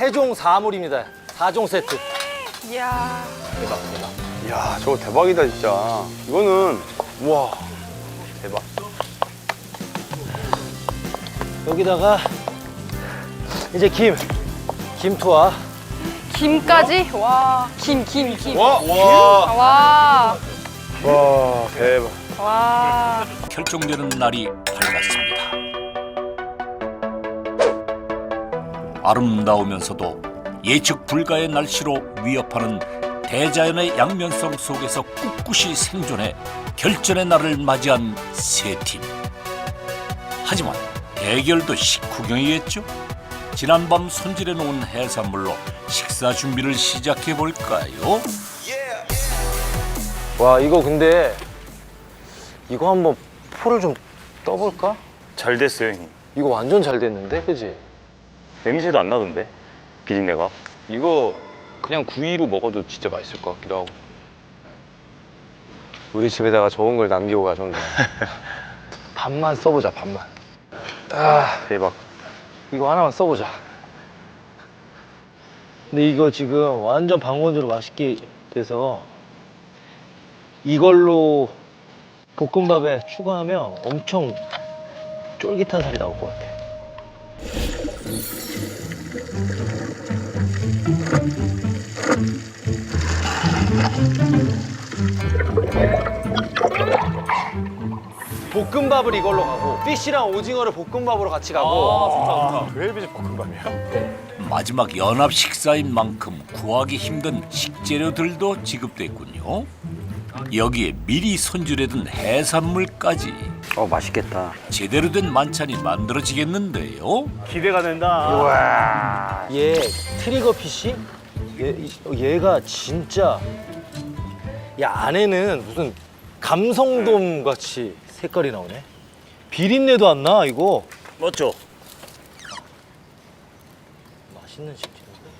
해종 4물입니다. 4종 세트. 이야. 이야, 저거 대박이다, 진짜. 이거는, 우와. 대박. 여기다가 이제 김. 김 투하. 김까지? 와. 김, 김, 김. 와, 와. 와. 와, 대박. 와. 결정되는 날이 밝았습니다. 아름다우면서도 예측 불가의 날씨로 위협하는 대자연의 양면성 속에서 꿋꿋이 생존해 결전의 날을 맞이한 세 팀. 하지만 대결도 식후경이겠죠? 지난밤 손질해 놓은 해산물로 식사 준비를 시작해 볼까요? 와 이거 근데 이거 한번 포를 좀 떠볼까? 잘 됐어요, 형님. 이거 완전 잘 됐는데, 그지? 냄새도 안 나던데? 비린내가. 이거 그냥 구이로 먹어도 진짜 맛있을 것 같기도 하고. 우리 집에다가 좋은 걸 남기고 가셨네. 반만 써보자, 반만. 대박. 이거 하나만 써보자. 근데 이거 지금 완전 방건조로 맛있게 돼서 이걸로 볶음밥에 추가하면 엄청 쫄깃한 살이 나올 것 같아. 볶음밥을 이걸로 가고 피쉬랑 오징어를 볶음밥으로 같이 가고 웰비지 볶음밥이야? 마지막 연합 식사인 만큼 구하기 힘든 식재료들도 지급됐군요. 여기에 미리 손질해둔 해산물까지 어, 맛있겠다. 제대로 된 만찬이 만들어지겠는데요. 기대가 된다. 얘 트리거 피쉬? 얘, 이- 얘가 진짜 야 안에는 무슨 감성돔 같이 색깔이 나오네. 비린내도 안 나 이거. 맞죠? 맛있는 식재료인데.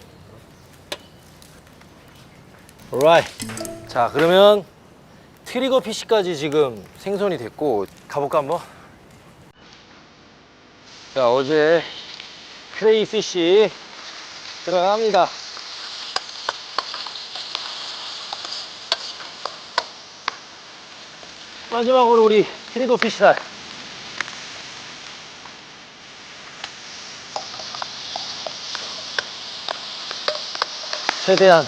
alright. 자 그러면 트리거 피쉬까지 지금 생선이 됐고 가볼까 한번? 자 어제 크레이 피쉬 들어갑니다. 마지막으로 우리 트리거 피쉬살. 최대한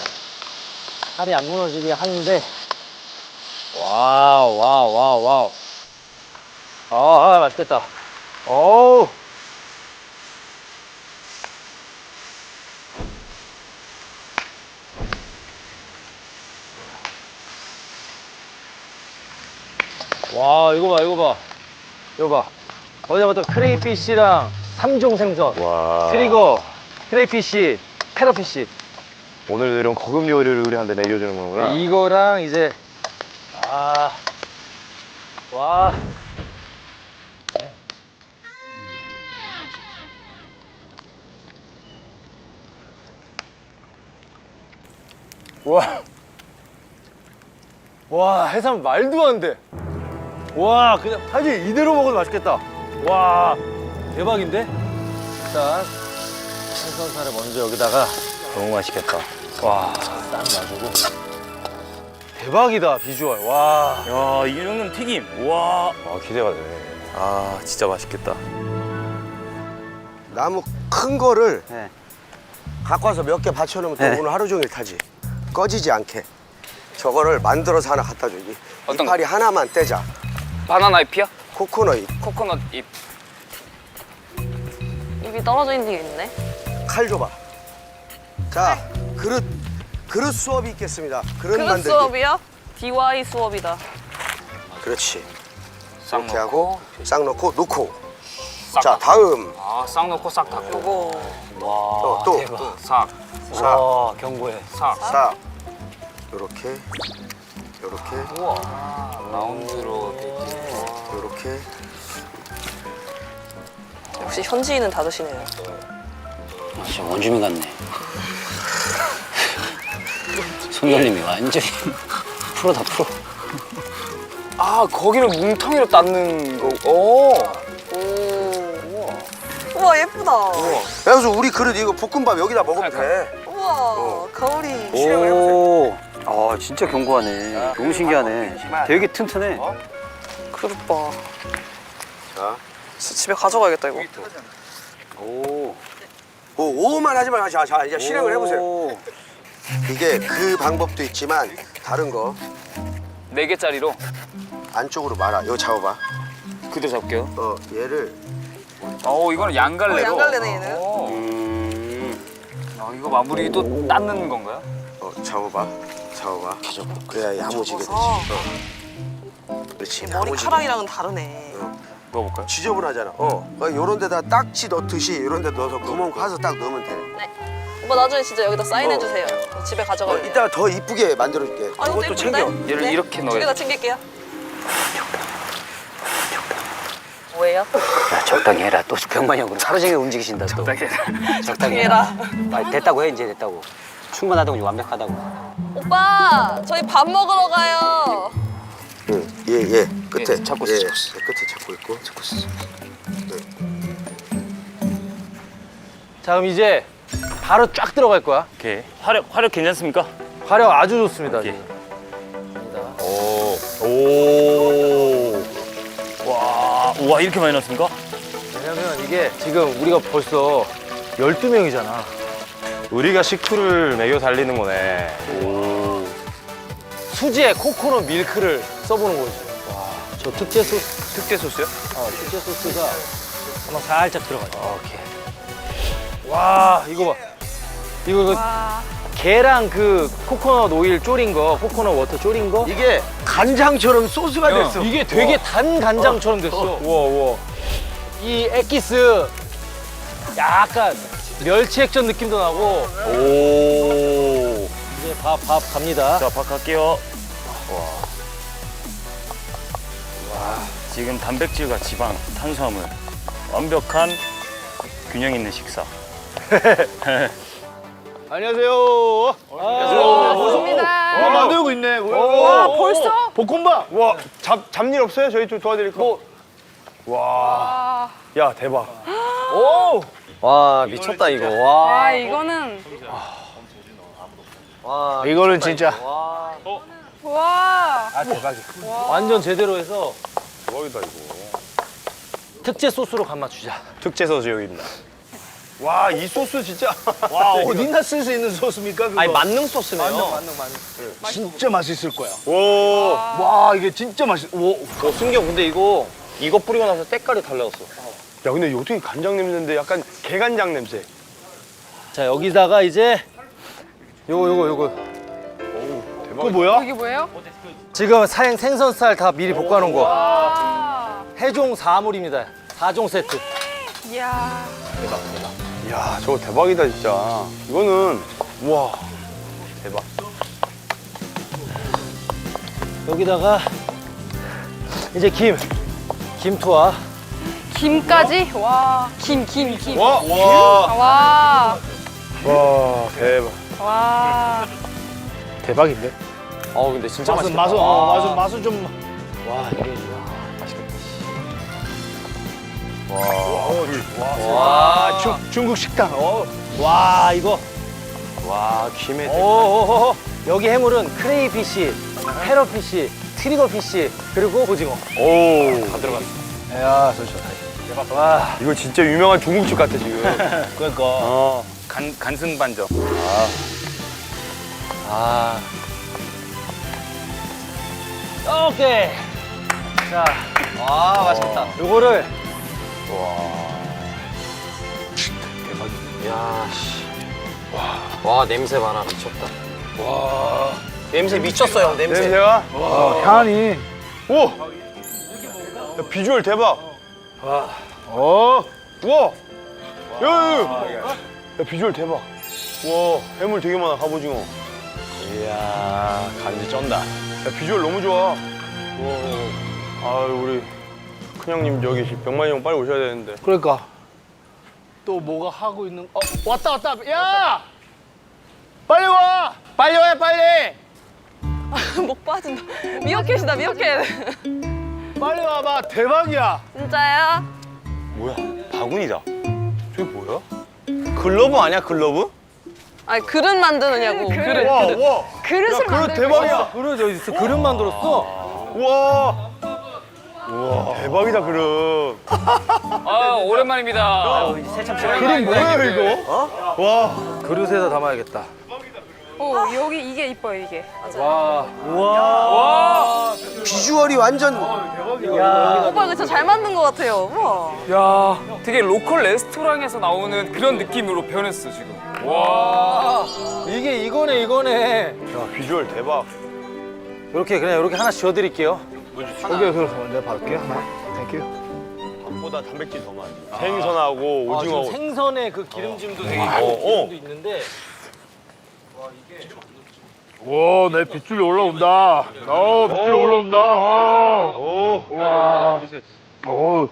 살이 안 무너지게 하는데 와우 와우 와우 와우. 아, 아 맛있겠다. 어우. 와 이거 봐 이거 봐. 이거 봐. 어제부터 크레이피쉬랑 삼종 생선. 와. 트리거 크레이피쉬 패러피쉬. 오늘 이런 고급 요리를 우리한테 내려주는 거구나. 이거랑 이제 아, 와. 와. 와, 해삼 말도 안 돼. 와, 그냥 사실 이대로 먹어도 맛있겠다. 와, 대박인데? 일단 생선살을 먼저 여기다가 너무 맛있겠다. 와, 싹 놔주고. 대박이다, 비주얼. 와. 야, 이 형님 튀김. 와. 아, 기대가 되네. 아, 진짜 맛있겠다. 나무 큰 거를 네. 갖고 와서 몇 개 받쳐놓으면 또 네. 오늘 하루 종일 타지. 꺼지지 않게. 저거를 만들어서 하나 갖다 줘. 이 어떤 이파리 하나만 떼자. 바나나 잎이요? 코코넛 잎. 코코넛 잎. 입이 떨어져 있는 게 있네. 칼 줘봐. 자, 그릇. 그릇 수업이 있겠습니다. 그릇 그릇 만들기. 수업이요? DY 수업이다. 그렇지. 싹 이렇게 하고. 싹 넣고 놓고. 싹 자, 닦고. 다음. 아, 싹 넣고 싹 닦고. 또, 또, 또. 싹, 싹, 와, 경고해. 싹. 싹. 요렇게. 요렇게. 우와. 라운드로. 요렇게. 역시 현지인은 다르시네요. 아, 진짜 원주민 같네. 손놀림이 완전히 프로다 프로. 아, 거기는 뭉텅이로 닦는 거. 오. 오. 우와. 우와, 예쁘다. 예쁘다. 그래서 우리 그릇 이거 볶음밥 여기다 먹으면 돼. 우와, 거울이. 오, 아 진짜 견고하네. 너무 신기하네. 되게 튼튼해. 그릇 봐. 자, 집에 가져가야겠다, 이거. 오, 오, 오만 하지 말고 자, 자 이제 실행을 해보세요. 오. 이게 그 방법도 있지만 다른 거 네 개짜리로 안쪽으로 말아. 이거 잡아봐. 그대로 잡을게요. 어, 얘를 어, 이거는 양갈래로. 어, 양갈래네, 얘는. 오. 음, 아, 이거 마무리 또 닦는 건가요? 어, 잡아봐. 잡아봐. 그래야 야무지게 되지. 어. 그렇지. 야무지게. 머리카락이랑은 다르네. 넣어볼까요? 지저분하잖아. 어. 어 요런 데다 딱지 넣듯이 요런 데 넣어서 구멍 파서 딱 넣으면 돼. 오빠 나중에 진짜 여기다 사인해 어. 주세요. 집에 어, 가져가면. 이따가 더 이쁘게 만들어줄게. 아, 이것도 이것도? 챙겨. 얘를 이렇게 넣어야 두개다 챙길게요. 뭐예요? 야, 적당히 해라. 또 병만형으로 하루 종일 움직이신다 또. 적당히 해라. 적당히 해라. 아, 됐다고 해 이제 됐다고. 충분하다고 이제 완벽하다고. 오빠, 저희 밥 먹으러 가요. 응, 얘, 얘 끝에 예, 잡고 있어, 예, 잡고 있어. 예, 끝에 잡고 있고. 잡고 있어. 자 그럼 이제 바로 쫙 들어갈 거야. 오케이. 화력 화력 괜찮습니까? 화력 아주 좋습니다. 오케이. 지금. 오. 오. 와. 우와 이렇게 많이 넣습니까? 왜냐면 이게 지금 우리가 벌써 12명이잖아. 우리가 식초를 매겨 살리는 거네. 오. 수지에 코코넛 밀크를 써보는 거지. 와, 저 특제 소스, 특제 소스요? 어, 특제 소스가 한번 살짝 들어가죠. 오케이. 와, 이거 봐. 이거 그 계랑 그 코코넛 오일 졸인 거, 코코넛 워터 졸인 거. 이게 간장처럼 소스가 됐어. 이게 되게 단 간장처럼 됐어. 우와, 우와. 이 엑기스 약간 멸치 액젓 느낌도 나고. 오. 이제 밥, 밥 갑니다. 자, 밥 갈게요. 와. 와. 지금 단백질과 지방, 탄수화물 완벽한 균형 있는 식사. 안녕하세요. 안녕하세요. 좋습니다. 만들고 있네. 와, 벌써? 볶음밥. 와, 잡, 잡일 없어요? 저희 좀 도와드릴 거. 와, 야, 대박. 오! 와 미쳤다 이거. 와, 와 이거는 와 이거는 진짜. 와. 완전 제대로 해서 대박이다, 이거. 특제 소스로 간 맞추자. 특제 소스 여기입니다. 와, 이 소스 진짜. 와, 어디나 쓸 수 있는 소스입니까? 그거? 아니 만능 소스네요. 만능, 만능, 만능. 진짜 맛있을 거야. 오. 와, 이게 진짜 맛있. 오. 어, 승경 근데 이거 이거 뿌리고 나서 때깔이 달라졌어. 야, 근데 이거 어떻게 간장 냄새인데 약간 개간장 냄새. 자, 여기다가 이제 요거, 요거, 요거. 그거 뭐야? 이게 뭐예요? 지금 사행 생선살 다 미리 볶아놓은 거. 와. 해종 4물입니다. 4종 세트. 이야. 야, 저거 대박이다, 진짜. 이거는, 우와. 대박. 여기다가 이제 김. 김투하. 김까지? 와. 김, 김, 김. 와, 와. 와. 와, 대박. 와. 대박인데? 어 근데 진짜 맛은, 맛있겠다. 맛은, 어, 맛은, 맛은 좀. 와, 이게 와, 중, 중국 식당. 어. 와, 이거. 와, 김에. 오, 여기 해물은 크레이피시, 패러피시, 트리거피시, 그리고 오징어. 오. 다 들어갔어. 야, 좋다. 대박. 와, 이거 진짜 유명한 중국집 같아, 지금. 그러니까. 어. 간 간승 반점. 아. 오케이. 자, 와 맛있겠다. 요거를 와 냄새 봐라 미쳤다. 와 냄새 미쳤어요 형 냄새. 냄새가? 와, 향이. 오! 야, 비주얼 대박. 와. 어. 우와. 야, 야, 야. 야, 비주얼 대박. 와, 해물 되게 많아, 갑오징어. 이야, 간지 쩐다. 야, 비주얼 너무 좋아. 와. 아유, 우리 큰 형님 여기 병만이 형 빨리 오셔야 되는데. 그러니까 또 뭐가 하고 있는 어 왔다 왔다 야 빨리 와 빨리 와 빨리 목 빠진다. 미어캣이다, 미어캣. 빨리 와봐 대박이야 진짜요? 뭐야? 바구니다. 저게 뭐야? 글러브 아니야 글러브? 아니 그릇 만드느냐고. 그릇. 와 와. 그릇을 야, 그릇 만들고 대박이야. 그릇 여기 있어. 그릇 만들었어. 우와. 우와 대박이다 그릇. 아 오랜만입니다. 그릇 뭐야 이거? 와. 그릇에다 담아야겠다. 어, 여기 이게 이뻐요, 이게. 우와. 비주얼이 완전 오빠 이거 진짜 잘 만든 것 같아요. 우와. 야, 되게 로컬 레스토랑에서 나오는 그런 느낌으로 변했어 지금. 와. 이게 이거네 이거네. 야 비주얼 대박. 이렇게 그냥 이렇게 하나 지어드릴게요. 오케이 그럼 내가 받을게 하나. 땡큐. 밥보다 단백질 더 많아. 생선하고 아, 지금 오징어. 생선의 그 기름짐도 되게 어, 많고 어. 기름도 있는데 와, 내 빗줄이 올라온다. 어, 빗줄이 올라온다. 오, 와. 오.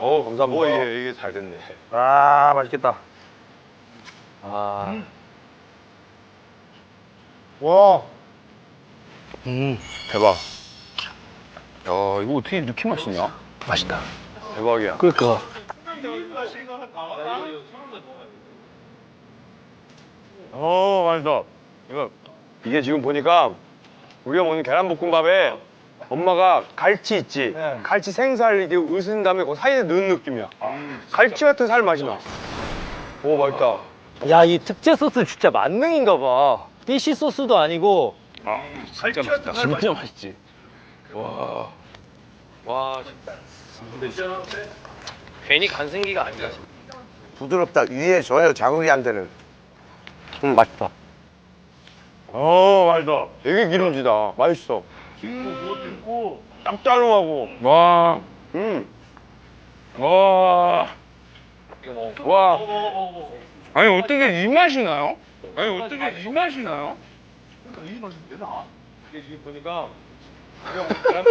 오, 감사합니다. 오, 이게, 이게 잘 됐네. 아 맛있겠다. 아. 와. 음. 대박. 야, 이거 어떻게 이렇게 맛있냐? 맛있다. 대박이야. 그러니까. 어, 맛있다. 이거 이게 지금 보니까 우리가 먹는 계란볶음밥에 엄마가 갈치 있지? 네. 갈치 생살 이게 으쓴 다음에 그 사이에 넣은 느낌이야. 갈치 같은 살 맛이 나. 오, 맛있다. 야 이 특제 소스 진짜 만능인가 봐. 피시 소스도 아니고 진짜 맛있다. 진짜 맛있지. 와. 와, 괜히 간생기가 아니다. 부드럽다. 위에 져요 자극이 안 되는. 음 맛있다. 어, 맛있다. 되게 기름지다. 맛있어. 짭짤하고. 와. 음. 와. 와. 아니, 어떻게 이 맛이 나요? 아니, 어떻게 이 맛이 나요? 이 맛인데, 나. 이게 지금 보니까.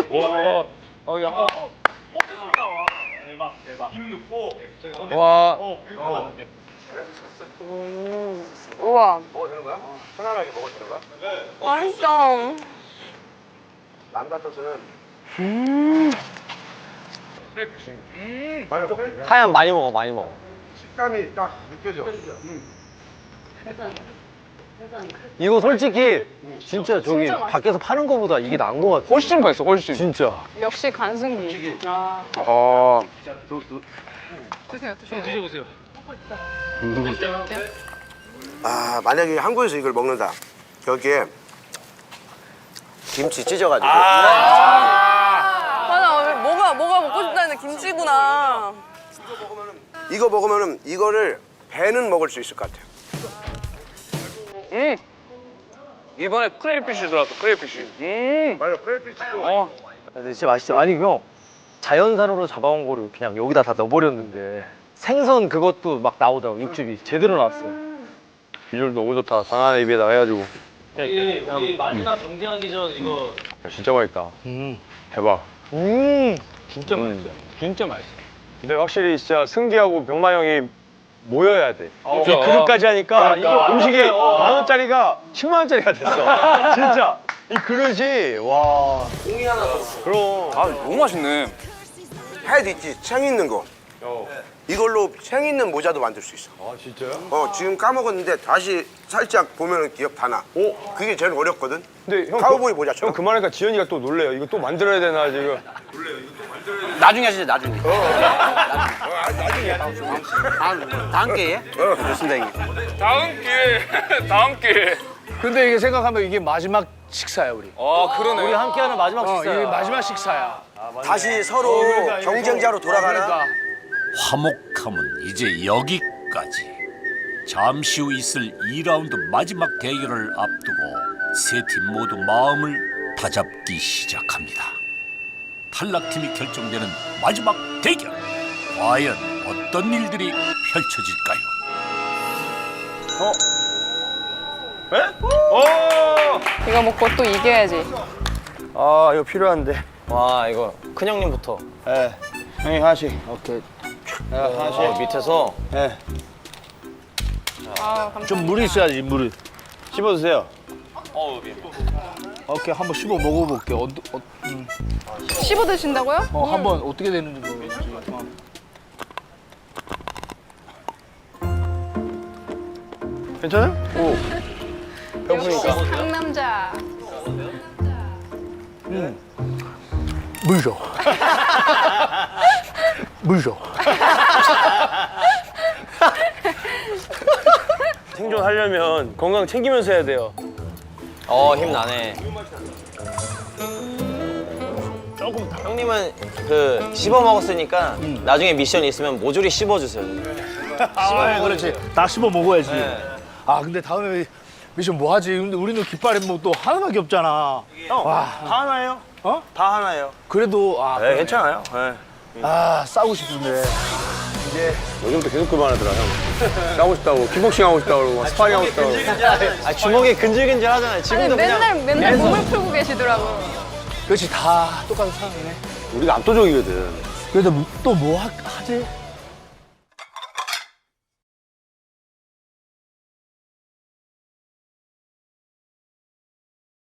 와. 어, 야. 대박, 대박. 김 넣고. 와. 우와. 먹어도 되는 거야? 편안하게 먹어도 되는 거야? 맛있어. 하얀 많이 먹어 많이 먹어. 식감이 딱 느껴져. 이거 솔직히 진짜 저기 밖에서 파는 거보다 이게 나은 거 같아. 훨씬 맛있어, 훨씬. 진짜. 역시 간승기. 아, 아. 드세요, 드세요. 아 만약에 한국에서 이걸 먹는다. 여기에 김치 찢어가지고. 맞아. 뭐가 뭐가 먹고 싶다는 김치구나. 이거 먹으면은 이거를 배는 먹을 수 있을 것 같아요. 음. 이번에 크레이피쉬 들어왔어, 크레이피쉬. 음. 맞아, 크레피치 어. 근데 진짜 맛있어. 아니 형 자연산으로 잡아온 거를 그냥 여기다 다 넣어버렸는데 생선 그것도 막 나오더라고 육즙이 제대로 나왔어요. 비주얼 너무 좋다. 상한 입에다 해가지고. 우리 마지막 경쟁하기 전 이거. 야, 진짜 맛있다. 음. 대박. 음. 진짜 음. 맛있어. 진짜 맛있어. 근데 확실히 진짜 승기하고 병마 형이 모여야 돼. 이 그렇죠. 그릇까지 하니까 그러니까. 음식이 만 원짜리가 10만 원짜리가 됐어. 진짜. 이 그릇이 와. 공이 하나 그럼. 아, 너무 맛있네. 헤드 있지 챙 있는 거. 이걸로 챙 있는 모자도 만들 수 있어. 아 진짜요? 어 지금 까먹었는데 다시 살짝 보면은 기억 다 나. 오. 그게 제일 어렵거든. 근데 형 카우보이 그, 모자처럼. 형 그만하니까 지현이가 또 놀래요. 이거 또 만들어야 되나 지금. 나중에 하시죠 나중에. 나중에. 다음 다음 기회에? 어 좋습니다 형님. 다음 기회, 다음 기회. 근데 이게 생각하면 이게 마지막 식사야 우리. 아, 그러네. 우리 함께하는 마지막 어, 식사. 이게 마지막 식사야. 다시 서로 경쟁자로 돌아가나? 그러니까. 화목함은 이제 여기까지. 잠시 후 있을 2라운드 마지막 대결을 앞두고 세 팀 모두 마음을 다잡기 시작합니다. 탈락팀이 결정되는 마지막 대결. 과연 어떤 일들이 펼쳐질까요? 어. 이거 먹고 또 이겨야지. 아 이거 필요한데. 와 이거 큰 형님부터. 예. 형이 하나씩. 오케이. 어, 밑에서 네. 아, 좀 물이 있어야지 물을 씹어주세요. 어, 예. 오케이 한번 씹어 먹어볼게. 어, 어, 음. 씹어 드신다고요? 어, 한번 어떻게 되는지 모르겠지. 어. 괜찮아요? 오. 역시 배고프니까. 상남자. 물죠. 물 줘. 생존하려면 건강 챙기면서 해야 돼요. 어 힘 나네 형님은 그 씹어 먹었으니까 나중에 미션 있으면 모조리 씹어 주세요 아, 그렇지. 다 씹어 먹어야지. 네. 아, 근데 다음에 미션 뭐 하지? 근데 우리는 깃발이 뭐 또 하나밖에 없잖아. 와, 다 하나예요? 어? 다 하나예요. 그래도 아, 네, 괜찮아요. 네. 아 싸우고 싶은데. 요즘부터 계속 그 말하더라, 형. 싸우고 싶다고, 킥복싱 하고 싶다고, 그러고, 스파링 하고 싶다고. 아 주먹이 근질근질 하잖아요 아니, 지금도 그냥 맨날 맨날 몸을 풀고 계시더라고. 그렇지 다 똑같은 상황이네. 우리가 압도적이거든. 그래도 또 뭐 하지?